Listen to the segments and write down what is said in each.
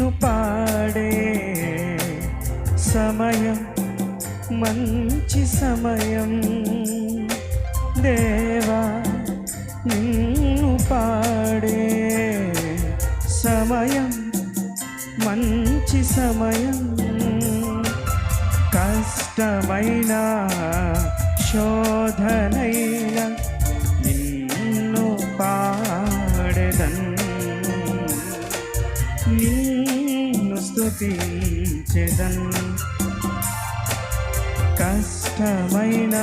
నిన్ను పాడే సమయం మంచి సమయం. దేవా నిన్ను పాడే సమయం మంచి సమయం. కష్టమైన శోధనైన నిన్ను పాడెదన్. నిన్ను కష్టమైన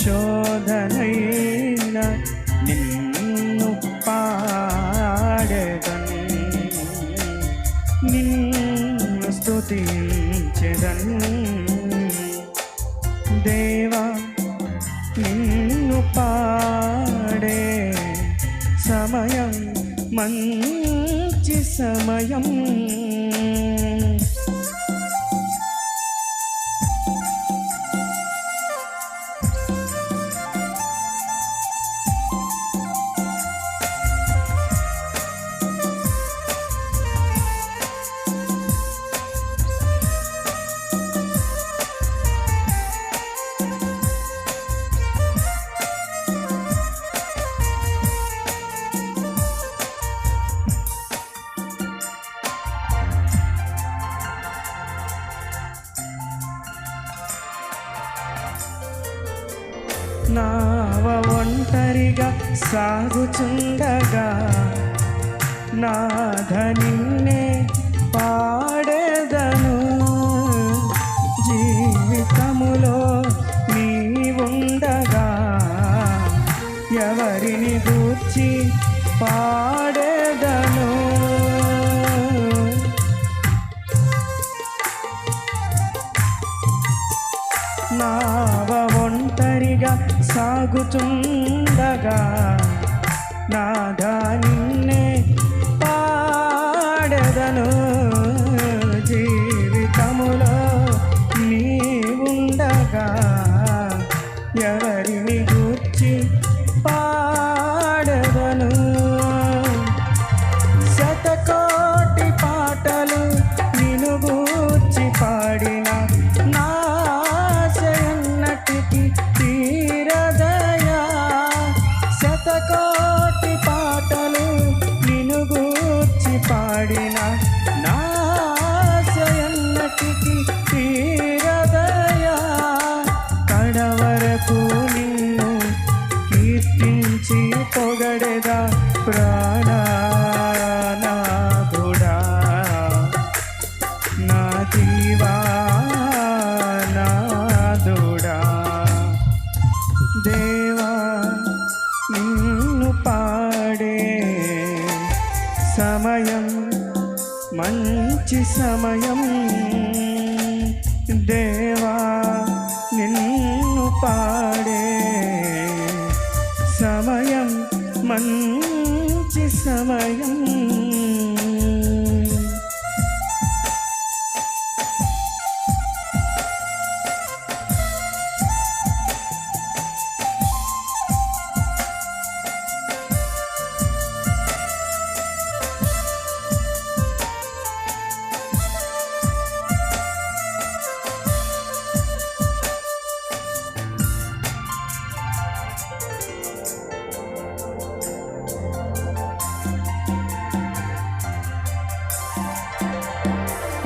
శోధనైన నిన్ను పాడెదన్. నిన్ను స్తుతించెదన్. దేవా నిన్ను పాడే సమయం మంచి సమయం. నావ ఒంటరిగా? సాగుచుండగా నాథ నిన్నే పాడేదను. జీవితములో నీవుండగా. ఎవరిని గూర్చి పాడేదను? నావ ఒంటరిగా సాగుతుండగా నాదా నిన్నే పాడదను. గూర్చి సమయం మంచి సమయం. దేవా నిన్ను పాడే సమయం మంచి సమయం.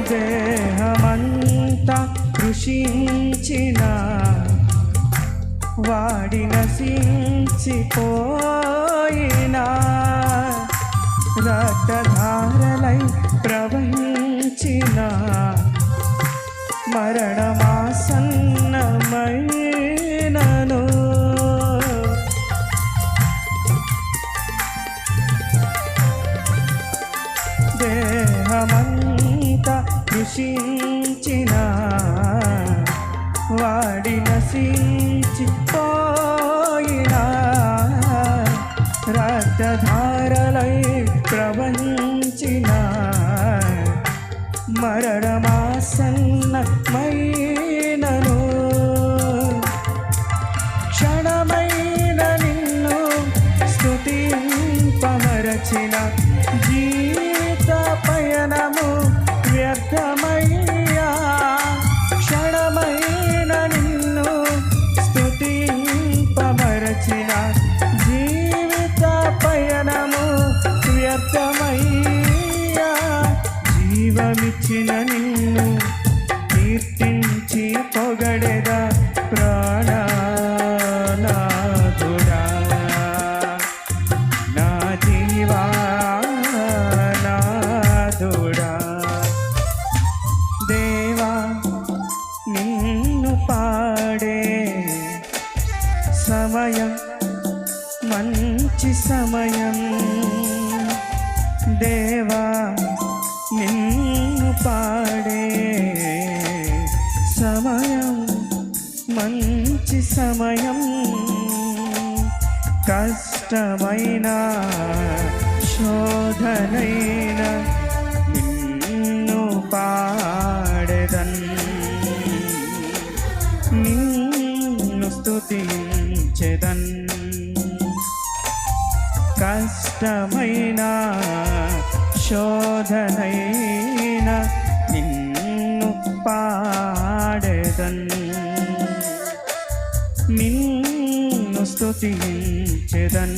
దేహమంతా కృషించిన వాడి నశించిపోయినా. రక్తధారలై ప్రవహించిన మరణమాసన్నమైనను వాడి రక్తధారలై ప్రవహించిన మరణమాసన్నమైనను. క్షణమైన నిన్ను స్తుతింపమరచిన జీవిత పయనము వ్యర్థమై కీర్తించిన నిన్ను కీర్తించి పొగడెదా ప్రాణనాథుడా. నా జీవానాథుడా. దేవా నిన్ను పాడే సమయం మంచి సమయం. దేవా సమయం కష్టమైన శోధనైన నిన్ను పాడదన్. నిన్ను స్తుతించెదన్. కష్టమైన శోధనైన నిన్ను పాడదన్. స్తుతించెదన్.